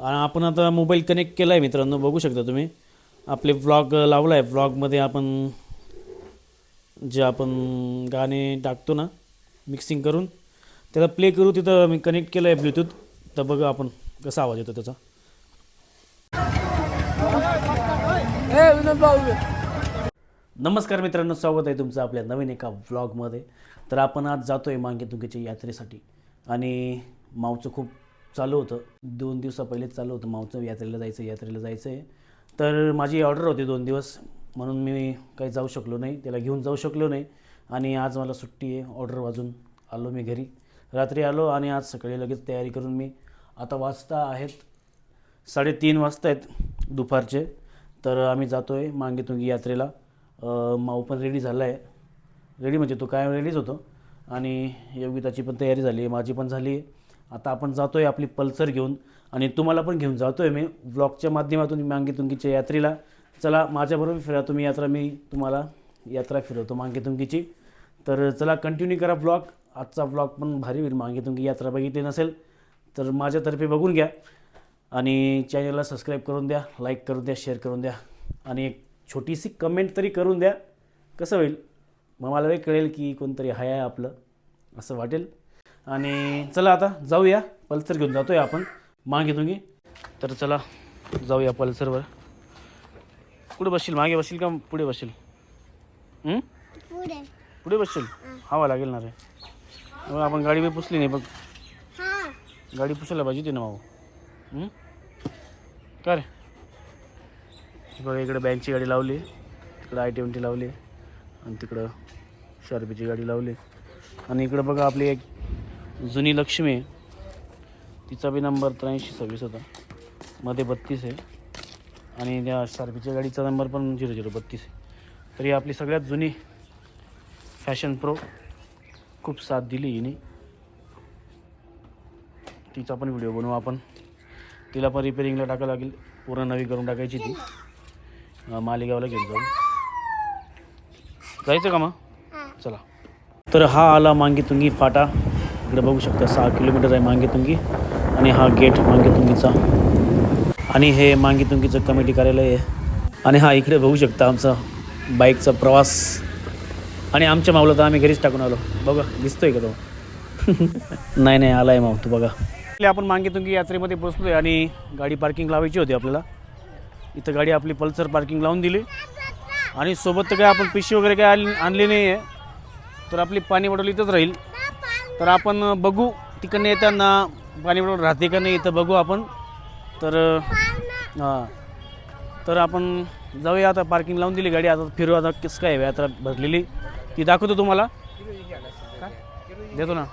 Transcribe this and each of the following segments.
आपण आता mobile connect केला आहे मित्रांनो बघू शकता तुम्ही. आपले व्लॉग लावला आहे व्लॉगमध्ये आपण जे आपण गाणे टाकतो ना मिक्सिंग करून त्याला प्ले करू तिथं मी कनेक्ट केलं आहे ब्लूटूथ तर बघा आपण कसा आवाज येतो त्याचा. नमस्कार मित्रांनो स्वागत आहे तुमचं आपल्या नवीन एका व्लॉगमध्ये तर आपण आज जातो आहे मांगे तुंगेच्या यात्रेसाठी. आणि मावचं खूप चालू होतं. दोन दिवसा पहिलेच चालू होतं. मावचं यात्रेला जायचं यात्रेला जायचं आहे तर माझी ऑर्डर होती दोन दिवस. म्हणून मी काही जाऊ शकलो नाही. त्याला घेऊन जाऊ शकलो नाही. आणि आज मला सुट्टी आहे ऑर्डर वाजून आलो मी घरी. रात्री आलो आणि आज सकाळी लगेच तयारी करून मी आता वाजता आहेत. साडेतीन वाजता आहेत दुपारचे. तर आम्ही जातो आहे मांगेतुंगी यात्रेला. माऊ पण रेडी झाला आहे रेडी म्हणजे तो काय रेडीच होतो. आणि योगिताची पण तयारी झाली आहे माझी पण झाली आहे. आता आपण जातो आहे आपली पल्सर घेऊन आणि तुम्हाला पण घेऊन जातो आहे मी व्लॉगच्या माध्यमातून मांगेतुंगीच्या यात्रेला. चला माझ्याबरोबर फिरा तुम्ही यात्रा मी तुम्हाला यात्रा फिरवतो मांगेतुंगीची तर चला कंटिन्यू करा ब्लॉग आजचा ब्लॉग पण भारी होईल मांगेतुंगी यात्रा बघितली नसेल तर माझ्यातर्फे बघून घ्या. आणि चॅनलला सबस्क्राईब करून द्या लाईक करून द्या शेअर करून द्या. आणि एक छोटीशी कमेंट तरी करून द्या. कसं होईल? मग मला वेळ कळेल की कोणतरी हाय आहे आपलं असं वाटेल. आणि चला आता जाऊया पल्सर घेऊन जातो आहे आपण. मागे तुम्ही तर चला जाऊया पल्सरवर. पुढे बसशील? मागे बसशील का पुढे बसशील? पुढे. बसशील? हवा लागेल ना रे. मग आपण गाडी बी पुसली नाही बघ. गाडी पुसायला पाहिजे होती ना भाऊ? का रे? बघा इकडे बँकची गाडी लावली. तिकडं आय ट्वेंटी लावली. आणि तिकडं शार्पीची गाडी लावली. आणि इकडं बघा आपली एक जुनी लक्ष्मी आहे. तिचा बी नंबर त्र्याऐंशी सव्वीस होता. मध्ये बत्तीस आहे. आणि त्या शार्पीच्या गाडीचा नंबर पण झिरो झिरो बत्तीस आहे. तर ही आपली सगळ्यात जुनी फॅशन प्रो खूप साथ दिली हिने. तिचा पण व्हिडिओ बनवू आपण. तिला पण रिपेरिंगला टाकावं लागेल. पूर्ण नवी करून टाकायची ती. मालेगावला घेऊन जाऊ. जायचं का मग? चला. तर हा आला मांगीतुंगी फाटा. इकडे बघू शकता सहा किलोमीटर आहे मांगेतुंगी आणि हा गेट मांगेतुंगीचा. आणि हे मांगेतुंगीचं कमिटी कार्यालय आहे. आणि हा इकडे बघू शकता आमचा बाईकचा प्रवास. आणि आमच्या माऊला तर आम्ही घरीच टाकून आलो. बघा दिसतोय का तो? नाही नाही आला आहे माऊ तू बघा. आपण मांगेतुंगी यात्रेमध्ये पोचलोय आणि गाडी पार्किंग लावायची होती आपल्याला. इथं गाडी आपली पल्सर पार्किंग लावून दिली. आणि सोबत तर काय आपण पिशी वगैरे काय आणली नाही आहे तर आपली पाणी बॉटल इथंच राहील. तर आपण बघू तिकडनं येताना पाणी बॉटल राहते का नाही इथं बघू आपण. तर हां. तर आपण जाऊया आता पार्किंग लावून दिली गाडी. आता फिरू आता कसं काय यात्रा भरलेली. ती दाखवतो तुम्हाला. देतो ना.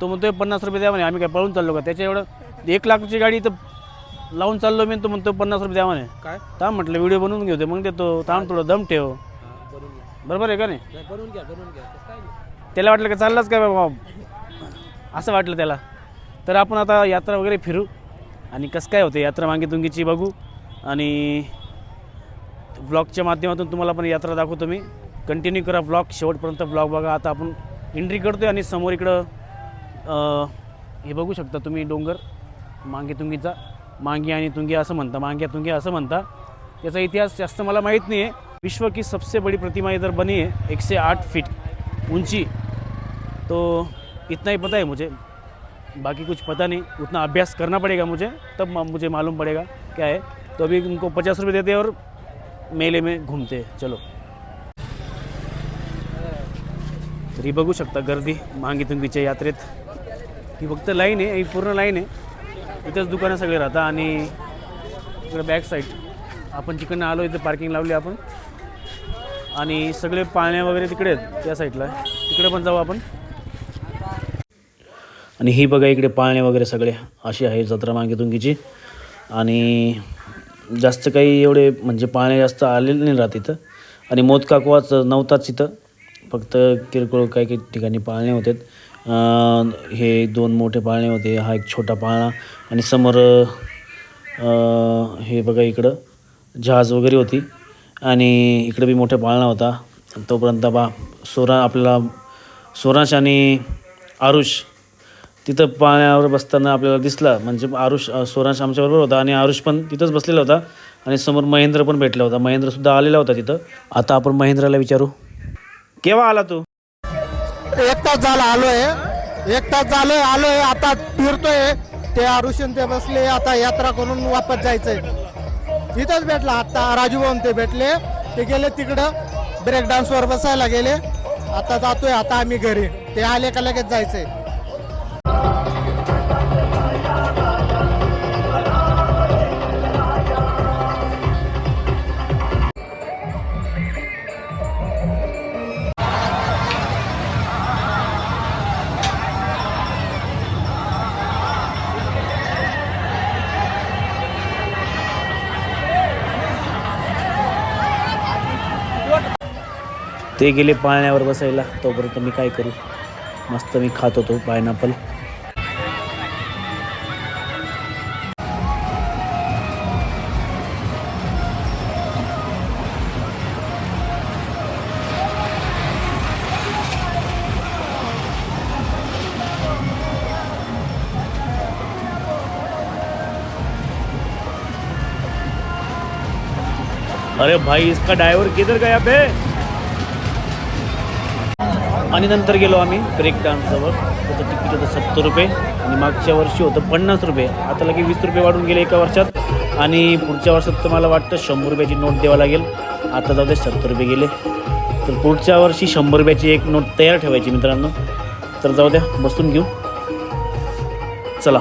तो म्हणतोय पन्नास रुपये द्या म्हणे. आम्ही काय पळून चाललो का? त्याच्या एवढं एक लाखची गाडी इथं लावून चाललो मी तो म्हणतो पन्नास रुपये द्या म्हणे. काय? थांब म्हटलं व्हिडिओ बनवून घेऊ दे मग देतो. थांब थोडं दम ठेव. बरोबर आहे का नाही? नाही, बनवून घ्या बनवून घ्या. तसं काय नाही. त्याला वाटलं का चाललाच काय बाबा? असं वाटलं त्याला. तर आपण आता यात्रा वगैरे फिरू आणि कसं काय होते यात्रा मागे तुंगीची बघू आणि ब्लॉगच्या माध्यमातून तुम्हाला पण यात्रा दाखवतो मी. कंटिन्यू करा ब्लॉग शेवटपर्यंत ब्लॉग बघा. आता आपण एंट्री करतो आणि समोर इकडं हे बघू शकता तुम्ही डोंगर मांगे तुंगीचा मांगी आणि तुंगी असं म्हणता मांग्या तुंगी असं म्हणता. त्याचा इतिहास जास्त मला माहीत नाही आहे विश्व की सबसे बड़ी प्रतिमा इधर बनी आहे एकशे आठ फीट. उंची तो इतना ही पता है मुझे। बाकी कुछ पता नहीं उतना अभ्यास करना पड़ेगा मुझे तब मा- मुझे मालूम पड़ेगा क्या है। तो अभी उनको पचास रुपये देते हैं और मेले में घूमते हैं। चलो। तरी बघू शकता गर्दी मांगी तुंगीच्या यात्रेत। ही फक्त लाईन आहे ही पूर्ण लाईन आहे इथंच दुकानं सगळे राहतात आणि इकडं बॅक साईड आपण जिकडनं आलो इथं पार्किंग लावली आपण. आणि सगळे पाळण्या वगैरे तिकडे आहेत त्या साईडला तिकडे पण जाऊ आपण. आणि ही बघा इकडे पाळणे वगैरे सगळे अशी आहे जत्रा मागे तुंगीची. आणि जास्त काही एवढे म्हणजे पाळणे जास्त आलेले नाही राहत इथं. आणि मोदकाकवाच नव्हताच इथं. फक्त किरकोळ काही काही ठिकाणी पाळणे होते. हे दोन मोठे पाळणे होते हा एक छोटा पाळणा. आणि समोर हे बघा इकडं जहाज वगैरे होती. आणि इकडे बी मोठा पाळणा होता. तोपर्यंत बा सोरा आपल्याला सोराश आणि आरुष तिथं पाण्यावर बसताना आपल्याला दिसला. म्हणजे आरुष अ, आमच्याबरोबर होता आणि आरुष पण तिथंच बसलेला होता. आणि समोर महेंद्र पण भेटला होता. महेंद्रसुद्धा आलेला होता तिथं. आता आपण महेंद्रला विचारू. केव्हा आला तू? एक तास झाला आलोय. एक तास झालोय आलोय. आता फिरतोय. ते आरुषण ते बसले. आता यात्रा करून वापस जायचंय. इथंच भेटला. आता राजूभाऊन ते भेटले. ते गेले तिकडं. ब्रेक डान्सवर बसायला गेले. आता जातोय. आता आम्ही घरी. ते आले का लगेच जायचंय. ते गेले पाण्यावर बसायला तोपर्यंत मी काय करू? मस्त मी खात होतो पायनॅपल. अरे भाई इसका ड्राइवर किधर गया बे? आणि नंतर गेलो आम्ही ब्रेक डान्सजवळ त्याचं तिकीट होतं सत्तर रुपये आणि मागच्या वर्षी होतं पन्नास रुपये. आता लगे वीस रुपये वाढून गेले एका वर्षात. आणि पुढच्या वर्षात तर मला वाटतं शंभर रुपयाची नोट द्यावं लागेल. आता जाऊ दे सत्तर रुपये गेले. तर पुढच्या वर्षी शंभर रुपयाची एक नोट तयार ठेवायची मित्रांनो. तर जाऊ द्या बसून घेऊ. चला.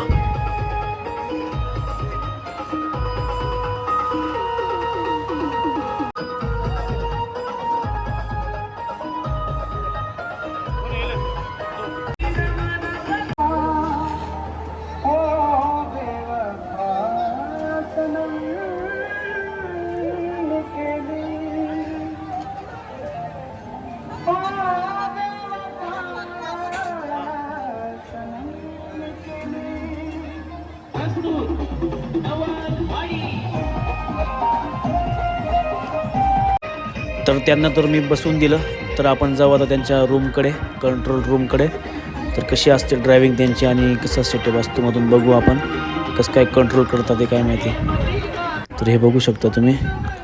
तर त्यांना तर मी बसवून दिलं. तर आपण जाऊ आता त्यांच्या रूमकडे कंट्रोल रूमकडे तर कशी असते ड्रायव्हिंग त्यांची आणि कसं सेटअप असतो मधून बघू आपण. कसं काय कंट्रोल करतात ते काय माहिती. तर हे बघू शकता तुम्ही.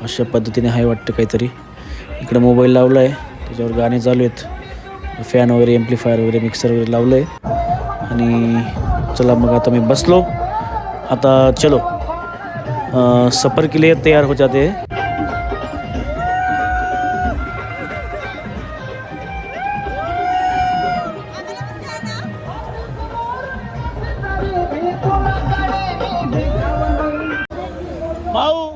अशा पद्धतीने आहे वाटतं काहीतरी. इकडे मोबाईल लावला आहे त्याच्यावर गाणे चालू आहेत. फॅन वगैरे एम्प्लिफायर वगैरे मिक्सर वगैरे लावलं आहे आणि चला मग आता मी बसलो. आता चलो. सफ़र के लिए तैयार हो जाते. हैं भाऊ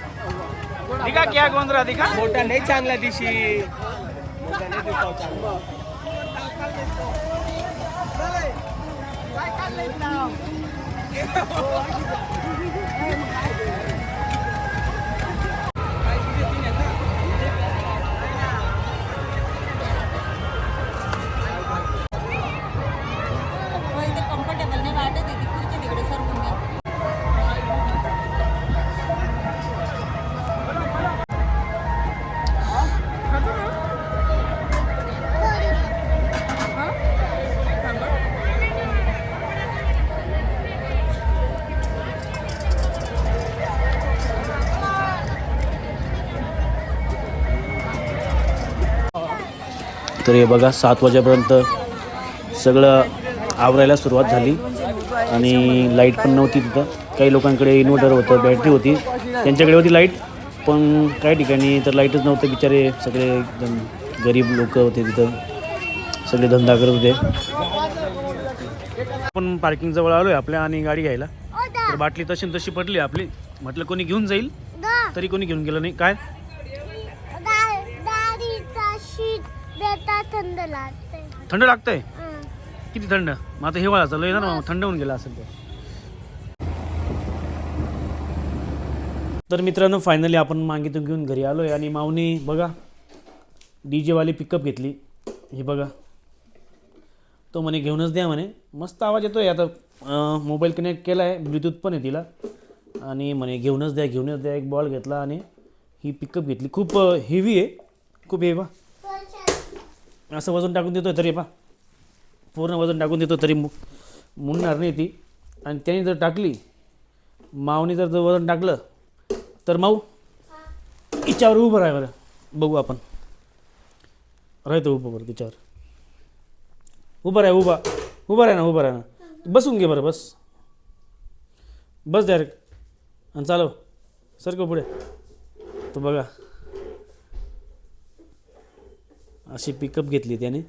दिखा क्या गोंद रहा दिखा? मोठा नाही चांगला दिशी। इथे तर हे बघा सात वाजेपर्यंत सगळं आवरायला सुरुवात झाली. आणि लाइट पण नव्हती तिथं. काही लोकांकडे इन्व्हर्टर होतं बॅटरी होती. त्यांच्याकडे होती लाइट पण काही ठिकाणी तर लाईटच नव्हतं. बिचारे सगळे एकदम गरीब लोक होते तिथं. सगळे धंदा करत होते. आपण पार्किंग जवळ आलोय आपल्या आणि गाडी घ्यायला. तर बाटली तशी न तशी पडली आपली. म्हटलं कोणी घेऊन जाईल? तरी कोणी घेऊन गेलं नाही. काय? थंड लागते थंड लागतंय? किती थंड? मग आता हिवाळा चालू आहे ना मग थंड होऊन गेला असेल तर. तर मित्रांनो फायनली आपण मागितून घेऊन घरी आलो आहे आणि माऊनी बघा डी जेवाली पिकअप घेतली. हे बघा. तो म्हणे घेऊनच द्या म्हणे. मस्त आवाज येतो आहे आता मोबाईल कनेक्ट केला आहे ब्लूटूथ पण आहे तिला. आणि म्हणे घेऊनच द्या घेऊनच द्या. एक बॉल घेतला आणि ही पिकअप घेतली. खूप हेवी आहे. खूप हे बा. असं वजन टाकून देतो तरी पा पूर्ण वजन टाकून देतो तरी मु मुडणार नाही ती. आणि त्याने जर टाकली मावनी जर जर वजन टाकलं तर माऊ तिच्यावर उभं राहा बरं. बघू आपण. राहतो उभं बरं तिच्यावर. उभं राहा उभा. उभं राहा ना उभं राहा ना. बसून घे बरं बस. बस डायरेक्ट आणि चालव. सरकं पुढे. तो बघा. अशी पिकअप घेतली त्याने.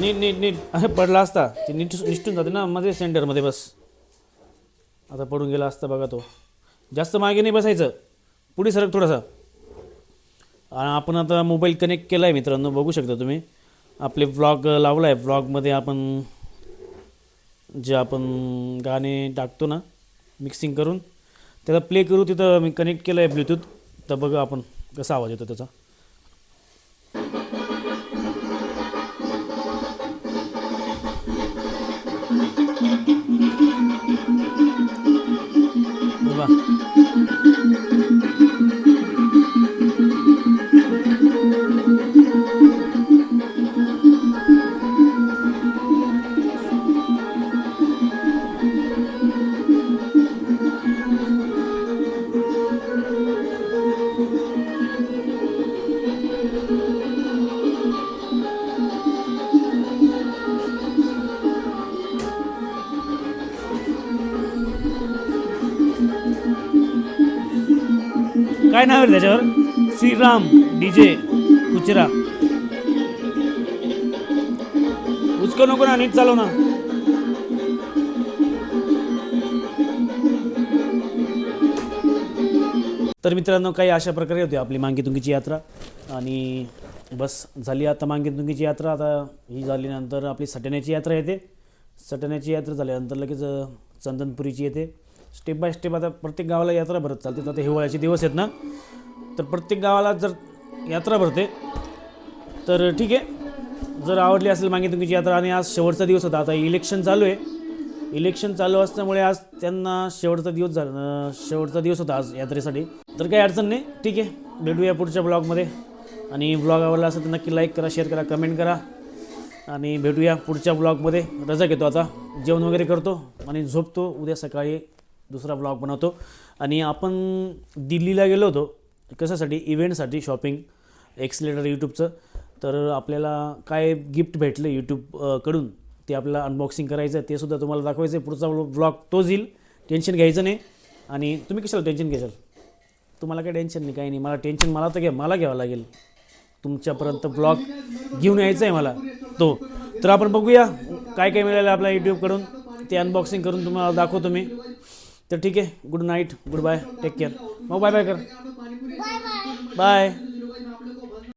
नीट नीट नीट. अरे पडला असता. ते नीट निष्ठून जाते ना मध्ये सेंटरमध्ये बस. आता पडून गेला असता बघा तो. जास्त मागे नाही बसायचं. पुढे सरक थोडासा. आणि आपण आता मोबाईल कनेक्ट केला आहे मित्रांनो बघू शकता तुम्ही. आपले व्लॉग लावला आहे व्लॉगमध्ये आपण जे आपण गाणे टाकतो ना मिक्सिंग करून त्याचा प्ले करू तिथं मी कनेक्ट केलं आहे ब्लूटूथ तर बघा आपण कसा आवाज येतो त्याचा. काय नाव आहे त्याच्यावर? श्रीराम डीजे कुचरा उचकं नको ना नीट चालव ना. तर मित्रांनो काही अशा प्रकारे होती आपली मांगीतुंगीची यात्रा. आणि बस झाली आता मांगीतुंगीची यात्रा. आता ही झाल्यानंतर आपली सटण्याची यात्रा येते. सटण्याची यात्रा झाल्यानंतर लगेच चंदनपुरीची येते. स्टेप बाय स्टेप आता प्रत्येक गावाला यात्रा भरत चालते. तर आता हिवाळ्याचे दिवस आहेत ना तर प्रत्येक गावाला जर यात्रा भरते तर ठीक आहे. जर आवडली असेल मागे तुमची यात्रा आणि आज शेवटचा दिवस होता आता इलेक्शन चालू आहे. इलेक्शन चालू असल्यामुळे आज त्यांना शेवटचा दिवस झाला शेवटचा दिवस होता आज यात्रेसाठी. तर काही अडचण नाही ठीक आहे. भेटूया पुढच्या ब्लॉगमध्ये. आणि ब्लॉग आवडला असेल तर नक्की लाईक करा शेअर करा कमेंट करा. आणि भेटूया पुढच्या ब्लॉगमध्ये. रजा घेतो आता. जेवण वगैरे करतो आणि झोपतो. उद्या सकाळी दुसरा ब्लॉग बनवतो. आणि आपण दिल्लीला गेलो होतो. कशासाठी? इव्हेंटसाठी शॉपिंग एक्सलेटर यूट्यूबचं तर आपल्याला काय गिफ्ट भेटलं यूट्यूबकडून ते आपल्याला अनबॉक्सिंग करायचं आहे. ते सुद्धा तुम्हाला दाखवायचं आहे. पुढचा ब्लॉग तोच येईल टेन्शन घ्यायचं नाही. आणि तुम्ही कशाला टेन्शन घ्याल तुम्हाला काही टेन्शन नाही काही नाही. मला टेन्शन मला तर घ्या मला घ्यावं लागेल. तुमच्यापर्यंत ब्लॉग घेऊन यायचं आहे मला. तो. तर आपण बघूया. काय काय मिळालं आपल्या यूट्यूबकडून ते अनबॉक्सिंग करून तुम्हाला दाखवतो मी. तर ठीक आहे. Good night good bye take care मग बाय बाय कर बाय